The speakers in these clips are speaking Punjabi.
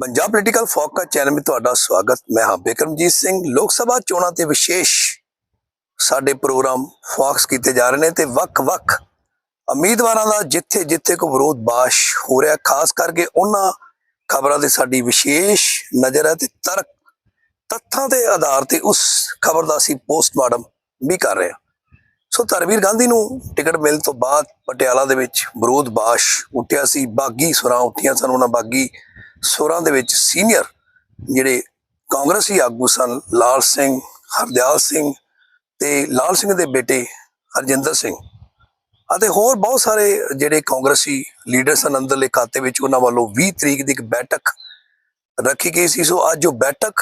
ਪੰਜਾਬ ਪੋਲੀਟੀਕਲ ਫੋਕਸ ਚੈਨਲ ਵਿੱਚ ਤੁਹਾਡਾ ਸਵਾਗਤ। ਮੈਂ ਹਾਂ ਬਿਕਰਮਜੀਤ ਸਿੰਘ। ਲੋਕ ਸਭਾ ਚੋਣਾਂ ਤੇ ਵਿਸ਼ੇਸ਼ ਸਾਡੇ ਪ੍ਰੋਗਰਾਮ ਫੋਕਸ ਕੀਤੇ ਜਾ ਰਹੇ ਨੇ ਤੇ ਵੱਖ-ਵੱਖ ਉਮੀਦਵਾਰਾਂ ਦਾ ਜਿੱਥੇ ਜਿੱਥੇ ਕੋ ਵਿਰੋਧ ਬਾਸ਼ ਹੋ ਰਿਹਾ, ਖਾਸ ਕਰਕੇ ਉਹਨਾਂ ਖਬਰਾਂ ਤੇ ਸਾਡੀ ਵਿਸ਼ੇਸ਼ ਨਜ਼ਰ ਹੈ ਤੇ ਤਰਕ ਤੱਥਾਂ ਦੇ ਆਧਾਰ ਤੇ ਉਸ ਖਬਰ ਦਾ ਅਸੀਂ ਪੋਸਟਮਾਰਟਮ ਵੀ ਕਰ ਰਹੇ ਹਾਂ। ਸੋ ਧਰਮਵੀਰ ਗਾਂਧੀ ਨੂੰ ਟਿਕਟ ਮਿਲਣ ਤੋਂ ਬਾਅਦ ਪਟਿਆਲਾ ਦੇ ਵਿੱਚ ਵਿਰੋਧ ਬਾਸ਼ ਉੱਠਿਆ ਸੀ। ਬਾਗੀ ਸੁਰਾਂ ਉੱਠੀਆਂ ਸਨ, ਉਹਨਾਂ ਬਾਗੀ ਸੁਰਾਂ ਦੇ ਵਿੱਚ ਸੀਨੀਅਰ ਜਿਹੜੇ ਕਾਂਗਰਸੀ ਆਗੂ ਸਨ, ਲਾਲ ਸਿੰਘ, ਹਰਦਿਆਲ ਸਿੰਘ ਤੇ ਲਾਲ ਸਿੰਘ ਦੇ ਬੇਟੇ ਹਰਜਿੰਦਰ ਸਿੰਘ। ਅਤੇ ਹੋਰ ਬਹੁਤ ਸਾਰੇ ਜਿਹੜੇ ਕਾਂਗਰਸੀ ਲੀਡਰ ਸਨ, ਅੰਦਰਲੇ ਖਾਤੇ ਵਿੱਚ ਉਹਨਾਂ ਵੱਲੋਂ 20 ਤਰੀਕ ਦੀ ਇੱਕ ਬੈਠਕ ਰੱਖੀ ਗਈ ਸੀ। ਸੋ ਅੱਜ ਉਹ ਬੈਠਕ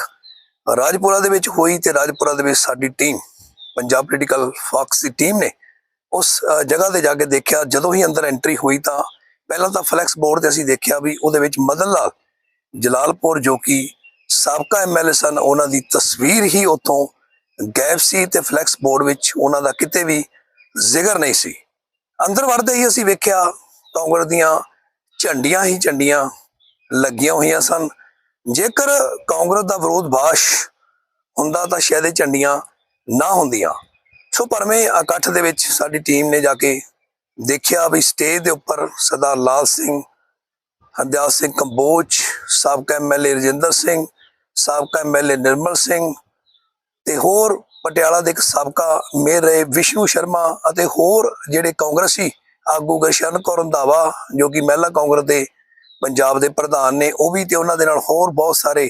ਰਾਜਪੁਰਾ ਦੇ ਵਿੱਚ ਹੋਈ ਤੇ ਰਾਜਪੁਰਾ ਦੇ ਵਿੱਚ ਸਾਡੀ ਟੀਮ, ਪੰਜਾਬ ਪੋਲੀਟੀਕਲ ਫਾਕਸ ਦੀ ਟੀਮ ਨੇ ਉਸ ਜਗ੍ਹਾ ਤੇ ਜਾ ਕੇ ਦੇਖਿਆ। ਜਦੋਂ ਹੀ ਅੰਦਰ ਐਂਟਰੀ ਹੋਈ ਤਾਂ ਪਹਿਲਾਂ ਤਾਂ ਫਲੈਕਸ ਬੋਰਡ ਤੇ ਅਸੀਂ ਦੇਖਿਆ ਵੀ ਉਹਦੇ ਵਿੱਚ ਮਦਨ ਲਾਲ ਜਲਾਲਪੁਰ ਜੋ ਕਿ ਸਾਬਕਾ ਐਮਐਲਏ ਸਨ, ਉਹਨਾਂ ਦੀ ਤਸਵੀਰ ਹੀ ਉੱਥੋਂ ਗਾਇਬ ਸੀ ਤੇ ਫਲੈਕਸ ਬੋਰਡ ਵਿੱਚ ਉਹਨਾਂ ਦਾ ਕਿਤੇ ਵੀ ਜ਼ਿਕਰ ਨਹੀਂ ਸੀ। ਅੰਦਰ ਵੜਦੇ ਹੀ ਅਸੀਂ ਵੇਖਿਆ ਕਾਂਗਰਸ ਦੀਆਂ ਝੰਡੀਆਂ ਹੀ ਝੰਡੀਆਂ ਲੱਗੀਆਂ ਹੋਈਆਂ ਸਨ। ਜੇਕਰ ਕਾਂਗਰਸ ਦਾ ਵਿਰੋਧ ਬਾਸ਼ ਹੁੰਦਾ ਤਾਂ ਸ਼ਾਇਦ ਇਹ ਝੰਡੀਆਂ ਨਾ ਹੁੰਦੀਆਂ। ਸੋ ਪਰਮੇ ਇਕੱਠ ਦੇ ਵਿੱਚ ਸਾਡੀ ਟੀਮ ਨੇ ਜਾ ਕੇ ਦੇਖਿਆ ਵੀ ਸਟੇਜ ਦੇ ਉੱਪਰ ਸਰਦਾਰ ਲਾਲ ਸਿੰਘ, ਹਰਦਿਆਲ ਸਿੰਘ ਕੰਬੋਜ ਸਾਬਕਾ ਐਮਐਲਏ ਰਜਿੰਦਰ ਸਿੰਘ, ਸਾਬਕਾ ਐਮਐਲਏ ਨਿਰਮਲ ਸਿੰਘ ਤੇ ਹੋਰ ਪਟਿਆਲਾ ਦੇ ਇੱਕ ਸਾਬਕਾ ਮੇਅਰ ਰਹੇ ਵਿਸ਼ਨੂੰ ਸ਼ਰਮਾ ਅਤੇ ਹੋਰ ਜਿਹੜੇ ਕਾਂਗਰਸੀ ਆਗੂ ਗਸ਼ਨ ਕੌਰ ਰੰਧਾਵਾ, ਜੋ ਕਿ ਮਹਿਲਾ ਕਾਂਗਰਸ ਦੇ ਪੰਜਾਬ ਦੇ ਪ੍ਰਧਾਨ ਨੇ, ਉਹ ਵੀ ਤੇ ਉਹਨਾਂ ਦੇ ਨਾਲ ਹੋਰ ਬਹੁਤ ਸਾਰੇ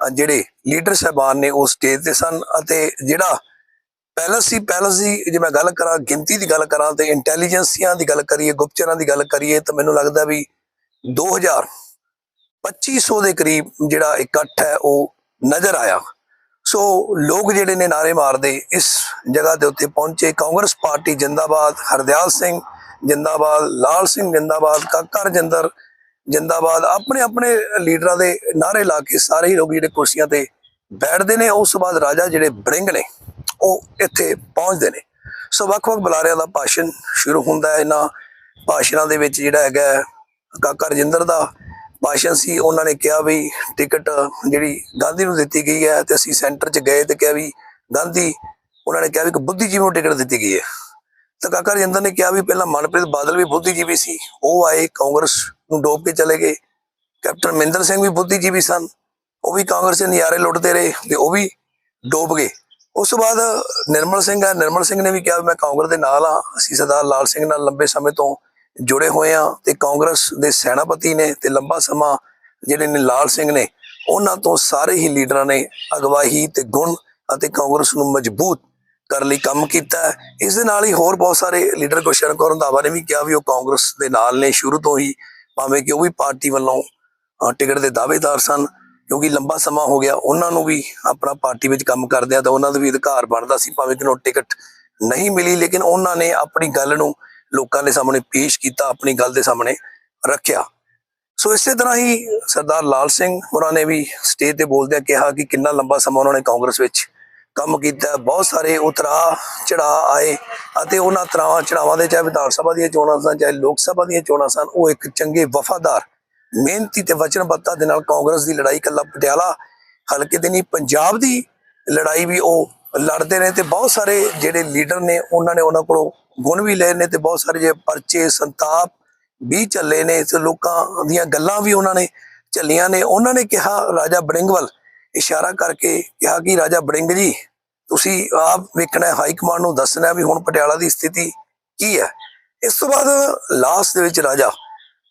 ਜਿਹੜੇ ਲੀਡਰ ਸਹਿਬਾਨ ਨੇ ਉਹ ਸਟੇਜ ਤੇ ਸਨ ਅਤੇ ਜਿਹੜਾ ਪੈਲਸ ਸੀ, ਪੈਲਸ ਦੀ ਜੇ ਮੈਂ ਗੱਲ ਕਰਾਂ, ਗਿਣਤੀ ਦੀ ਗੱਲ ਕਰਾਂ ਤੇ ਇੰਟੈਲੀਜੈਂਸੀਆਂ ਦੀ ਗੱਲ ਕਰੀਏ ਗੁਪਤਚਰਾਂ ਦੀ ਗੱਲ ਕਰੀਏ ਤਾਂ ਮੈਨੂੰ ਲੱਗਦਾ ਵੀ 2000 2500 ਦੇ ਕਰੀਬ ਜਿਹੜਾ ਇਕੱਠ ਹੈ ਉਹ ਨਜ਼ਰ ਆਇਆ। ਸੋ ਲੋਕ ਜਿਹੜੇ ਨੇ ਨਾਰੇ ਮਾਰਦੇ ਇਸ ਜਗ੍ਹਾ ਦੇ ਉੱਤੇ ਪਹੁੰਚੇ ਕਾਂਗਰਸ ਪਾਰਟੀ ਜਿੰਦਾਬਾਦ ਹਰਦਿਆਲ ਸਿੰਘ ਜਿੰਦਾਬਾਦ ਲਾਲ ਸਿੰਘ ਜਿੰਦਾਬਾਦ ਕਾਕਾ ਰਜਿੰਦਰ ਜਿੰਦਾਬਾਦ ਆਪਣੇ ਆਪਣੇ ਲੀਡਰਾਂ ਦੇ ਨਾਰੇ ਲਾ ਕੇ ਸਾਰੇ ਹੀ ਲੋਕ ਜਿਹੜੇ ਕੁਰਸੀਆਂ ਤੇ ਬੈਠਦੇ ਨੇ ਉਸ ਤੋਂ ਬਾਅਦ ਰਾਜਾ ਜਿਹੜੇ ਬ੍ਰਿੰਗ ਨੇ ਉਹ ਇੱਥੇ ਪਹੁੰਚਦੇ ਨੇ। ਸੋ ਵੱਖ-ਵੱਖ ਬੁਲਾਰਿਆਂ ਦਾ ਭਾਸ਼ਣ ਸ਼ੁਰੂ ਹੁੰਦਾ ਹੈ। ਇਹਨਾਂ ਭਾਸ਼ਣਾਂ ਦੇ ਵਿੱਚ ਜਿਹੜਾ ਹੈਗਾ ਹੈ, ਕਾਕਾ ਰਜਿੰਦਰ ਦਾ ਭਾਸ਼ਣ ਸੀ, ਉਹਨਾਂ ਨੇ ਕਿਹਾ ਵੀ ਟਿਕਟ ਜਿਹੜੀ ਗਾਂਧੀ ਨੂੰ ਦਿੱਤੀ ਗਈ ਹੈ ਤੇ ਅਸੀਂ ਸੈਂਟਰ 'ਚ ਗਏ ਤੇ ਕਿਹਾ ਵੀ ਗਾਂਧੀ, ਉਹਨਾਂ ਨੇ ਕਿਹਾ ਵੀ ਇੱਕ ਬੁੱਧੀਜੀਵੀ ਨੂੰ ਟਿਕਟ ਦਿੱਤੀ ਗਈ ਹੈ। ਤਾਂ ਕਾਕਾ ਰਜਿੰਦਰ ਨੇ ਕਿਹਾ ਵੀ ਪਹਿਲਾਂ ਮਨਪ੍ਰੀਤ ਬਾਦਲ ਵੀ ਬੁੱਧੀਜੀਵੀ ਸੀ, ਉਹ ਆਏ, ਕਾਂਗਰਸ ਨੂੰ ਡੋਬ ਕੇ ਚਲੇ ਗਏ। ਕੈਪਟਨ ਮਹਿੰਦਰ ਸਿੰਘ ਵੀ ਬੁੱਧੀਜੀਵੀ ਸਨ, ਉਹ ਵੀ ਕਾਂਗਰਸ ਦੇ ਨਜ਼ਾਰੇ ਲੁੱਟਦੇ ਰਹੇ ਤੇ ਉਹ ਵੀ ਡੋਬ ਗਏ। ਉਸ ਤੋਂ ਬਾਅਦ ਨਿਰਮਲ ਸਿੰਘ ਹੈ, ਨਿਰਮਲ ਸਿੰਘ ਨੇ ਵੀ ਕਿਹਾ ਵੀ ਮੈਂ ਕਾਂਗਰਸ ਦੇ ਨਾਲ ਆ ਅਸੀਂ ਸਰਦਾਰ ਲਾਲ ਸਿੰਘ ਨਾਲ ਲੰਬੇ ਸਮੇਂ ਤੋਂ ਜੁੜੇ ਹੋਏ ਆ ਤੇ ਕਾਂਗਰਸ ਦੇ ਸੈਨਾਪਤੀ ਨੇ ਤੇ ਲੰਬਾ ਸਮਾਂ ਜਿਹੜੇ ਨੇ ਲਾਲ ਸਿੰਘ ਨੇ, ਉਹਨਾਂ ਤੋਂ ਸਾਰੇ ਹੀ ਲੀਡਰਾਂ ਨੇ ਅਗਵਾਈ ਤੇ ਗੁਣ ਅਤੇ ਕਾਂਗਰਸ ਨੂੰ ਮਜ਼ਬੂਤ ਕਰਨ ਲਈ ਕੰਮ ਕੀਤਾ ਇਸ ਦੇ ਨਾਲ ਹੀ ਹੋਰ ਬਹੁਤ ਸਾਰੇ ਲੀਡਰ ਗੁਰਸ਼ਰਨ ਕੌਰ ਰੰਧਾਵਾ ਨੇ ਵੀ ਕਿਹਾ ਵੀ ਉਹ ਕਾਂਗਰਸ ਦੇ ਨਾਲ ਨੇ ਸ਼ੁਰੂ ਤੋਂ ਹੀ, ਭਾਵੇਂ ਕਿ ਉਹ ਵੀ ਪਾਰਟੀ ਵੱਲੋਂ ਟਿਕਟ ਦੇ ਦਾਅਵੇਦਾਰ ਸਨ, ਕਿਉਂਕਿ ਲੰਬਾ ਸਮਾਂ ਹੋ ਗਿਆ, ਉਹਨਾਂ ਨੂੰ ਵੀ ਆਪਣਾ ਪਾਰਟੀ ਵਿੱਚ ਕੰਮ ਕਰਦਿਆਂ ਤਾਂ ਉਹਨਾਂ ਦਾ ਵੀ ਅਧਿਕਾਰ ਬਣਦਾ ਸੀ, ਭਾਵੇਂ ਕਿ ਉਹ ਟਿਕਟ ਨਹੀਂ ਮਿਲੀ, ਲੇਕਿਨ ਉਹਨਾਂ ਨੇ ਆਪਣੀ ਗੱਲ ਨੂੰ ਲੋਕਾਂ ਦੇ ਸਾਹਮਣੇ ਪੇਸ਼ ਕੀਤਾ, ਆਪਣੀ ਗੱਲ ਦੇ ਸਾਹਮਣੇ ਰੱਖਿਆ। ਸੋ ਇਸੇ ਤਰ੍ਹਾਂ ਹੀ ਸਰਦਾਰ ਲਾਲ ਸਿੰਘ ਹੋਰਾਂ ਨੇ ਵੀ ਸਟੇਜ ਤੇ ਬੋਲਦਿਆਂ ਕਿਹਾ ਕਿ ਕਿੰਨਾ ਲੰਬਾ ਸਮਾਂ ਉਹਨਾਂ ਨੇ ਕਾਂਗਰਸ ਵਿੱਚ ਕੰਮ ਕੀਤਾ ਬਹੁਤ ਸਾਰੇ ਉਤਰਾ ਚੜਾ ਆਏ ਅਤੇ ਉਹਨਾਂ ਤਰਾਵਾਂ, ਚੜਾਵਾਂ ਦੇ ਚਾਹੇ ਵਿਧਾਨ ਸਭਾ ਦੀਆਂ ਚੋਣਾਂ ਸਨ, ਚਾਹੇ ਲੋਕ ਸਭਾ ਦੀਆਂ ਚੋਣਾਂ ਸਨ, ਉਹ ਇੱਕ ਚੰਗੇ ਵਫਾਦਾਰ, ਮਿਹਨਤੀ ਤੇ ਵਚਨਬੱਧਤਾ ਦੇ ਨਾਲ ਕਾਂਗਰਸ ਦੀ ਲੜਾਈ ਕੱਲਾ ਪਟਿਆਲਾ ਹਲਕੇ ਦੇ ਨਹੀਂ, ਪੰਜਾਬ ਦੀ ਲੜਾਈ ਵੀ ਉਹ ਲੜਦੇ ਨੇ ਤੇ ਬਹੁਤ ਸਾਰੇ ਜਿਹੜੇ ਲੀਡਰ ਨੇ, ਉਹਨਾਂ ਨੇ ਉਹਨਾਂ ਕੋਲੋਂ ਗੁਣ ਵੀ ਲਏ ਨੇ ਤੇ ਬਹੁਤ ਸਾਰੇ ਜੇ ਪਰਚੇ, ਸੰਤਾਪ ਵੀ ਚੱਲੇ ਨੇ, ਤੇ ਲੋਕਾਂ ਦੀਆਂ ਗੱਲਾਂ ਵੀ ਉਹਨਾਂ ਨੇ ਚੱਲੀਆਂ ਨੇ। ਉਹਨਾਂ ਨੇ ਕਿਹਾ, ਰਾਜਾ ਬੜਿੰਗ ਵੱਲ ਇਸ਼ਾਰਾ ਕਰਕੇ ਕਿਹਾ ਕਿ, ਰਾਜਾ ਬੜਿੰਗ ਜੀ, ਤੁਸੀਂ ਆਪ ਵੇਖਣਾ ਹਾਈ ਕਮਾਂਡ ਨੂੰ ਦੱਸਣਾ ਵੀ ਹੁਣ ਪਟਿਆਲਾ ਦੀ ਸਥਿਤੀ ਕੀ ਹੈ? ਇਸ ਤੋਂ ਬਾਅਦ ਲਾਸਟ ਦੇ ਵਿੱਚ ਰਾਜਾ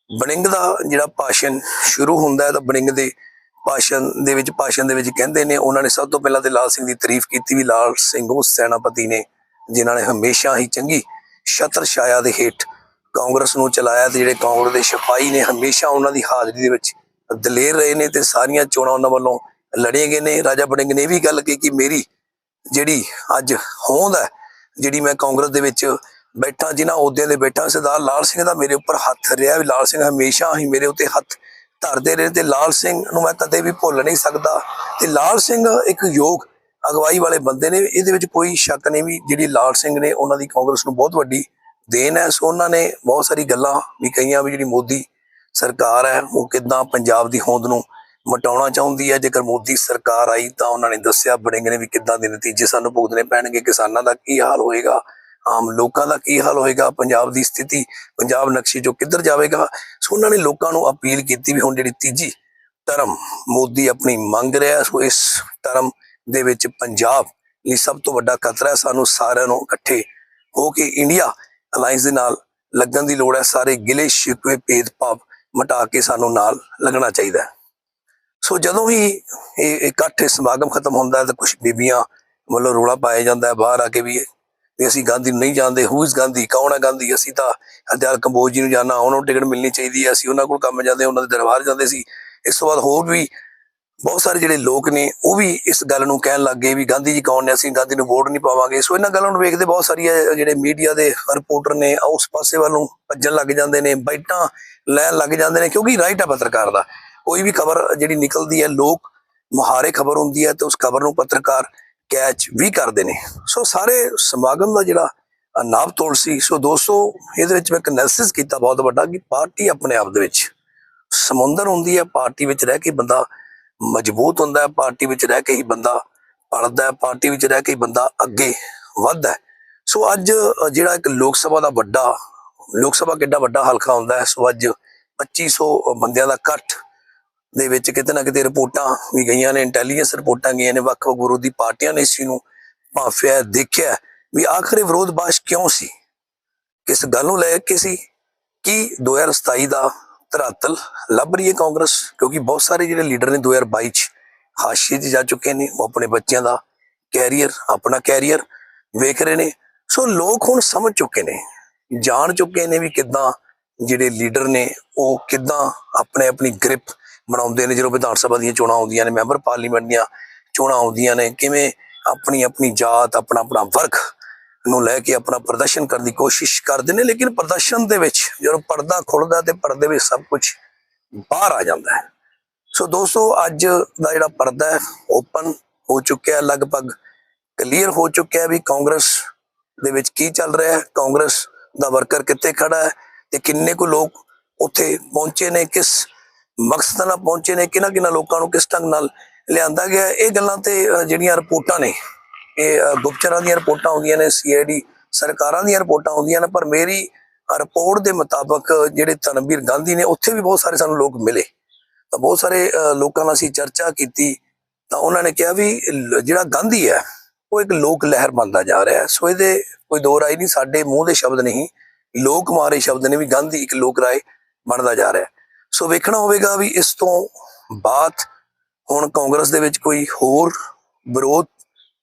ਬੜਿੰਗ ਦਾ ਜਿਹੜਾ ਭਾਸ਼ਣ ਸ਼ੁਰੂ ਹੁੰਦਾ ਹੈ, ਤਾਂ ਬੜਿੰਗ ਦੇ ਭਾਸ਼ਣ ਦੇ ਵਿੱਚ, ਭਾਸ਼ਣ ਦੇ ਵਿੱਚ ਕਹਿੰਦੇ ਨੇ, ਉਹਨਾਂ ਨੇ ਸਭ ਤੋਂ ਪਹਿਲਾਂ ਤੇ ਲਾਲ ਸਿੰਘ ਦੀ ਤਾਰੀਫ ਕੀਤੀ ਵੀ ਲਾਲ ਸਿੰਘ ਉਸ ਸੈਨਾਪਤੀ ਨੇ ਜਿਨ੍ਹਾਂ ਨੇ ਹਮੇਸ਼ਾ ਹੀ ਚੰਗੀ ਛਤਰ ਛਾਇਆ ਦੇ ਹੇਠ ਕਾਂਗਰਸ ਨੂੰ ਚਲਾਇਆ ਤੇ ਜਿਹੜੇ ਕਾਂਗਰਸ ਦੇ ਸਿਪਾਹੀ ਨੇ ਹਮੇਸ਼ਾ ਉਹਨਾਂ ਦੀ ਹਾਜ਼ਰੀ ਦੇ ਵਿੱਚ ਦਲੇਰ ਰਹੇ ਨੇ ਤੇ ਸਾਰੀਆਂ ਚੋਣਾਂ ਉਹਨਾਂ ਵੱਲੋਂ ਲੜੀਆਂ ਗਏ ਨੇ। ਰਾਜਾ ਬੜਿੰਗ ਨੇ ਇਹ ਵੀ ਗੱਲ ਕਹੀ ਕਿ ਮੇਰੀ ਜਿਹੜੀ ਅੱਜ ਹੋਂਦ ਹੈ, ਜਿਹੜੀ ਮੈਂ ਕਾਂਗਰਸ ਦੇ ਵਿੱਚ ਬੈਠਾ, ਜਿਨ੍ਹਾਂ ਅਹੁਦਿਆਂ ਦੇ ਬੈਠਾ, ਸਰਦਾਰ ਲਾਲ ਸਿੰਘ ਦਾ ਮੇਰੇ ਉੱਪਰ ਹੱਥ ਰਿਹਾ ਵੀ ਲਾਲ ਸਿੰਘ ਹਮੇਸ਼ਾ ਹੀ ਮੇਰੇ ਉੱਤੇ ਹੱਥ ਧਰਦੇ ਰਹੇ ਤੇ ਲਾਲ ਸਿੰਘ ਨੂੰ ਮੈਂ ਕਦੇ ਵੀ ਭੁੱਲ ਨਹੀਂ ਸਕਦਾ। ਤੇ ਲਾਲ ਸਿੰਘ ਇੱਕ ਯੋਗ ਅਗਵਾਈ ਵਾਲੇ ਬੰਦੇ ਨੇ, ਇਹਦੇ ਵਿੱਚ ਕੋਈ ਸ਼ੱਕ ਨਹੀਂ ਵੀ ਜਿਹੜੀ ਲਾਲ ਸਿੰਘ ਨੇ ਉਹਨਾਂ ਦੀ ਕਾਂਗਰਸ ਨੂੰ ਬਹੁਤ ਵੱਡੀ ਦੇਣ ਹੈ। ਸੋ ਉਹਨਾਂ ਨੇ ਬਹੁਤ ਸਾਰੀ ਗੱਲਾਂ ਵੀ ਕਹੀਆਂ ਵੀ ਜਿਹੜੀ ਮੋਦੀ ਸਰਕਾਰ ਹੈ, ਉਹ ਕਿਦਾਂ ਪੰਜਾਬ ਦੀ ਹੋਂਦ ਨੂੰ ਮਟਾਉਣਾ ਚਾਹੁੰਦੀ ਹੈ। ਜੇਕਰ ਮੋਦੀ ਸਰਕਾਰ ਆਈ ਤਾਂ ਉਹਨਾਂ ਨੇ ਦੱਸਿਆ ਬੜਿੰਗ ਨੇ ਵੀ ਕਿੱਦਾਂ ਦੇ ਨਤੀਜੇ ਸਾਨੂੰ ਭੁਗਤਣੇ ਪੈਣਗੇ। ਕਿਸਾਨਾਂ ਦਾ ਕੀ ਹਾਲ ਹੋਏਗਾ? ਆਮ ਲੋਕਾਂ ਦਾ ਕੀ ਹਾਲ ਹੋਏਗਾ? ਪੰਜਾਬ ਦੀ ਸਥਿਤੀ, ਪੰਜਾਬ ਨਕਸ਼ੇ ਜੋ ਕਿੱਧਰ ਜਾਵੇਗਾ? ਸੋ ਉਹਨਾਂ ਨੇ ਲੋਕਾਂ ਨੂੰ ਅਪੀਲ ਕੀਤੀ ਵੀ ਹੁਣ ਜਿਹੜੀ ਤੀਜੀ ਧਰਮ ਮੋਦੀ ਆਪਣੀ ਮੰਗ ਰਿਹਾ ਸੋ ਇਸ ਧਰਮ ਦੇ ਵਿੱਚ ਪੰਜਾਬ ਲਈ ਸਭ ਤੋਂ ਵੱਡਾ ਖਤਰਾ ਹੈ। ਸਾਨੂੰ ਸਾਰਿਆਂ ਨੂੰ ਇਕੱਠੇ ਹੋ ਕੇ ਇੰਡੀਆ ਅਲਾਈਅੰਸ ਦੇ ਨਾਲ ਲੱਗਣ ਦੀ ਲੋੜ ਹੈ। ਸਾਰੇ ਗਿਲੇ ਸ਼ਿਕਵੇ ਭੇਦਭਾਵ ਮਿਟਾ ਕੇ ਸਾਨੂੰ ਨਾਲ ਲੱਗਣਾ ਚਾਹੀਦਾ ਹੈ। ਸੋ ਜਦੋਂ ਹੀ ਇਹ ਇਕੱਠ ਸਮਾਗਮ ਖਤਮ ਹੁੰਦਾ ਤਾਂ ਕੁਝ ਬੀਬੀਆਂ ਵੱਲੋਂ ਰੋਲਾ ਪਾਇਆ ਜਾਂਦਾ ਬਾਹਰ ਆ ਕੇ ਵੀ ਵੀ ਅਸੀਂ ਗਾਂਧੀ ਨੂੰ ਨਹੀਂ ਜਾਣਦੇ। Who is Gandhi? ਕੌਣ ਹੈ ਗਾਂਧੀ? ਅਸੀਂ ਤਾਂ ਹਰਦਿਆਲ ਕੰਬੋਜ ਜੀ ਨੂੰ ਜਾਣਾ ਉਹਨਾਂ ਨੂੰ ਟਿਕਟ ਮਿਲਣੀ ਚਾਹੀਦੀ ਹੈ। ਅਸੀਂ ਉਹਨਾਂ ਕੋਲ ਕੰਮ ਜਾਂਦੇ ਉਹਨਾਂ ਦੇ ਦਰਬਾਰ ਜਾਂਦੇ ਸੀ। ਇਸ ਤੋਂ ਬਾਅਦ ਹੋਰ ਵੀ ਬਹੁਤ ਸਾਰੇ ਜਿਹੜੇ ਲੋਕ ਨੇ, ਉਹ ਵੀ ਇਸ ਗੱਲ ਨੂੰ ਕਹਿਣ ਲੱਗ ਗਏ ਵੀ ਗਾਂਧੀ ਜੀ ਕੌਣ ਨੇ, ਅਸੀਂ ਗਾਂਧੀ ਨੂੰ ਵੋਟ ਨਹੀਂ ਪਾਵਾਂਗੇ। ਸੋ ਇਹਨਾਂ ਗੱਲਾਂ ਨੂੰ ਵੇਖਦੇ ਬਹੁਤ ਸਾਰੀਆਂ ਜਿਹੜੇ ਮੀਡੀਆ ਦੇ ਰਿਪੋਰਟਰ ਨੇ ਉਸ ਪਾਸੇ ਵੱਲ ਨੂੰ ਭੱਜਣ ਲੱਗ ਜਾਂਦੇ ਨੇ, ਬਾਈਟਾਂ ਲੈਣ ਲੱਗ ਜਾਂਦੇ ਨੇ, ਕਿਉਂਕਿ ਰਾਈਟ ਹੈ ਪੱਤਰਕਾਰ ਦਾ। ਕੋਈ ਵੀ ਖਬਰ ਜਿਹੜੀ ਨਿਕਲਦੀ ਹੈ, ਲੋਕ ਮੁਹਾਰੇ ਖਬਰ ਹੁੰਦੀ ਹੈ, ਤੇ ਉਸ ਖਬਰ ਨੂੰ ਪੱਤਰਕਾਰ ਕੈਚ ਵੀ ਕਰਦੇ ਨੇ। ਸੋ ਸਾਰੇ ਸਮਾਗਮ ਦਾ ਜਿਹੜਾ ਨਾਬ ਤੋੜ ਸੀ। ਸੋ ਦੋਸਤੋ, ਇਹਦੇ ਵਿੱਚ ਮੈਂ ਇੱਕ ਐਨਾਲਿਸਿਸ ਕੀਤਾ ਬਹੁਤ ਵੱਡਾ ਕਿ ਪਾਰਟੀ ਆਪਣੇ ਆਪ ਦੇ ਵਿੱਚ ਸਮੁੰਦਰ ਹੁੰਦੀ ਹੈ, ਪਾਰਟੀ ਵਿੱਚ ਰਹਿ ਕੇ ਬੰਦਾ ਮਜ਼ਬੂਤ ਹੁੰਦਾ ਹੈ, ਪਾਰਟੀ ਵਿੱਚ ਰਹਿ ਕੇ ਹੀ ਬੰਦਾ ਪੜਦਾ ਹੈ, ਪਾਰਟੀ ਵਿੱਚ ਰਹਿ ਕੇ ਹੀ ਬੰਦਾ ਅੱਗੇ ਵੱਧਦਾ ਸੋ ਅੱਜ ਜਿਹੜਾ ਇੱਕ ਲੋਕ ਸਭਾ ਦਾ ਵੱਡਾ, ਲੋਕ ਸਭਾ ਕਿੱਡਾ ਵੱਡਾ ਹਲਕਾ ਹੁੰਦਾ ਹੈ, ਸੋ ਅੱਜ 2500 ਬੰਦਿਆਂ ਦਾ ਇਕੱਠ ਦੇ ਵਿੱਚ ਕਿਤੇ ਨਾ ਕਿਤੇ ਰਿਪੋਰਟਾਂ ਵੀ ਗਈਆਂ ਨੇ ਇੰਟੈਲੀਜੈਂਸ ਰਿਪੋਰਟਾਂ ਗਈਆਂ ਨੇ, ਵੱਖ-ਵੱਖ ਵਿਰੋਧੀ ਪਾਰਟੀਆਂ ਨੇ ਇਸ ਨੂੰ ਭਾਫਿਆ ਦੇਖਿਆ ਵੀ ਆਖਰ ਵਿਰੋਧ ਬਾਸ਼ ਕਿਉਂ ਸੀ? ਕਿਸ ਗੱਲ ਨੂੰ ਲੈ ਕੇ ਸੀ? ਕਿ 2027 ਦਾ ਧਰਾਤਲ ਲੱਭ ਰਹੀ ਹੈ ਕਾਂਗਰਸ, ਕਿਉਂਕਿ ਬਹੁਤ ਸਾਰੇ ਜਿਹੜੇ ਲੀਡਰ ਨੇ 2022 ਚ ਹਾਸ਼ੀਏ 'ਚ ਜਾ ਚੁੱਕੇ ਨੇ, ਉਹ ਆਪਣੇ ਬੱਚਿਆਂ ਦਾ ਕੈਰੀਅਰ, ਆਪਣਾ ਕੈਰੀਅਰ ਵੇਖ ਰਹੇ ਨੇ। ਸੋ ਲੋਕ ਹੁਣ ਸਮਝ ਚੁੱਕੇ ਨੇ, ਜਾਣ ਚੁੱਕੇ ਨੇ ਵੀ ਕਿੱਦਾਂ ਜਿਹੜੇ ਲੀਡਰ ਨੇ, ਉਹ ਕਿੱਦਾਂ ਆਪਣੇ ਆਪਣੀ ਗ੍ਰਿਪ ਬਣਾਉਂਦੇ ਨੇ। ਜਦੋਂ ਵਿਧਾਨ ਸਭਾ ਦੀਆਂ ਚੋਣਾਂ ਆਉਂਦੀਆਂ ਨੇ, ਮੈਂਬਰ ਪਾਰਲੀਮੈਂਟ ਦੀਆਂ ਚੋਣਾਂ ਆਉਂਦੀਆਂ ਨੇ, ਕਿਵੇਂ ਆਪਣੀ ਆਪਣੀ ਜਾਤ ਆਪਣਾ ਆਪਣਾ ਵਰਗ ਨੂੰ ਲੈ ਕੇ ਆਪਣਾ ਪ੍ਰਦਰਸ਼ਨ ਕਰਨ ਦੀ ਕੋਸ਼ਿਸ਼ ਕਰਦੇ ਨੇ, ਲੇਕਿਨ ਪ੍ਰਦਰਸ਼ਨ ਦੇ ਵਿੱਚ ਜਦੋਂ ਪਰਦਾ ਖੁੱਲਦਾ ਤੇ ਪਰਦੇ ਵਿੱਚ ਸਭ ਕੁਝ ਬਾਹਰ ਆ ਜਾਂਦਾ ਹੈ। ਸੋ ਦੋਸਤੋ, ਅੱਜ ਦਾ ਜਿਹੜਾ ਪਰਦਾ ਹੈ ਓਪਨ ਹੋ ਚੁੱਕਿਆ ਲਗਭਗ ਕਲੀਅਰ ਹੋ ਚੁੱਕਿਆ ਵੀ ਕਾਂਗਰਸ ਦੇ ਵਿੱਚ ਕੀ ਚੱਲ ਰਿਹਾ ਹੈ। ਕਾਂਗਰਸ ਦਾ ਵਰਕਰ ਕਿੱਥੇ ਖੜਾ ਹੈ ਤੇ ਕਿੰਨੇ ਕੁ ਲੋਕ ਉੱਥੇ ਪਹੁੰਚੇ ਨੇ, ਕਿਸ ਮਕਸਦ ਨਾਲ ਪਹੁੰਚੇ ਨੇ ਕਿਹਨਾਂ ਕਿਹਨਾਂ ਲੋਕਾਂ ਨੂੰ ਕਿਸ ਢੰਗ ਨਾਲ ਲਿਆਂਦਾ ਗਿਆ ਇਹ ਗੱਲਾਂ ਤੇ ਜਿਹੜੀਆਂ ਰਿਪੋਰਟਾਂ ਨੇ ਇਹ ਅ, ਗੁਪਚਰਾਂ ਦੀਆਂ ਰਿਪੋਰਟਾਂ ਆਉਂਦੀਆਂ ਨੇ ਸੀਆਈਡੀ ਸਰਕਾਰਾਂ ਦੀਆਂ ਰਿਪੋਰਟਾਂ ਆਉਂਦੀਆਂ ਨੇ ਪਰ ਮੇਰੀ ਰਿਪੋਰਟ ਦੇ ਮੁਤਾਬਕ ਜਿਹੜੇ ਧਰਮਵੀਰ ਗਾਂਧੀ ਨੇ ਉੱਥੇ ਵੀ ਬਹੁਤ ਸਾਰੇ ਸਾਨੂੰ ਲੋਕ ਮਿਲੇ। ਤਾਂ ਬਹੁਤ ਸਾਰੇ ਲੋਕਾਂ ਨਾਲ ਅਸੀਂ ਚਰਚਾ ਕੀਤੀ। ਤਾਂ ਉਹਨਾਂ ਨੇ ਕਿਹਾ ਵੀ ਜਿਹੜਾ ਗਾਂਧੀ ਹੈ ਉਹ ਇੱਕ ਲੋਕ ਲਹਿਰ ਬਣਦਾ ਜਾ ਰਿਹਾ ਸੋ ਇਹਦੇ ਕੋਈ ਦੋ ਰਾਏ ਨਹੀਂ ਸਾਡੇ ਮੂੰਹ ਦੇ ਸ਼ਬਦ ਨਹੀਂ ਲੋਕ ਮਾਰੇ ਸ਼ਬਦ ਨੇ ਵੀ ਗਾਂਧੀ ਇੱਕ ਲੋਕ ਰਾਏ ਬਣਦਾ ਜਾ ਰਿਹਾ ਸੋ ਵੇਖਣਾ ਹੋਵੇਗਾ ਵੀ ਇਸ ਤੋਂ ਬਾਅਦ ਹੁਣ ਕਾਂਗਰਸ ਦੇ ਵਿੱਚ ਕੋਈ ਹੋਰ ਵਿਰੋਧ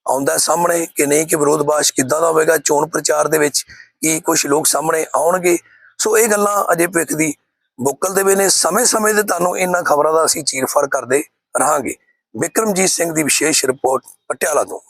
ਆਉਂਦਾ ਸਾਹਮਣੇ ਕਿ ਨਹੀਂ, ਕਿ ਵਿਰੋਧ ਬਾਸ਼ ਕਿੱਦਾਂ ਦਾ ਹੋਵੇਗਾ, ਚੋਣ ਪ੍ਰਚਾਰ ਦੇ ਵਿੱਚ ਕੀ ਕੁਝ ਲੋਕ ਸਾਹਮਣੇ ਆਉਣਗੇ। ਸੋ ਇਹ ਗੱਲਾਂ ਅਜੇ ਭਵਿੱਖ ਦੀ ਬੁੱਕਲ ਦੇ ਵੇ ਨੇ ਸਮੇਂ-ਸਮੇਂ ਤੇ ਤੁਹਾਨੂੰ ਇਹਨਾਂ ਖਬਰਾਂ ਦਾ ਅਸੀਂ ਚੀਰਫਾੜ ਕਰਦੇ ਰਹਾਂਗੇ। ਵਿਕਰਮਜੀਤ ਸਿੰਘ ਦੀ ਵਿਸ਼ੇਸ਼ ਰਿਪੋਰਟ ਪਟਿਆਲਾ ਤੋਂ।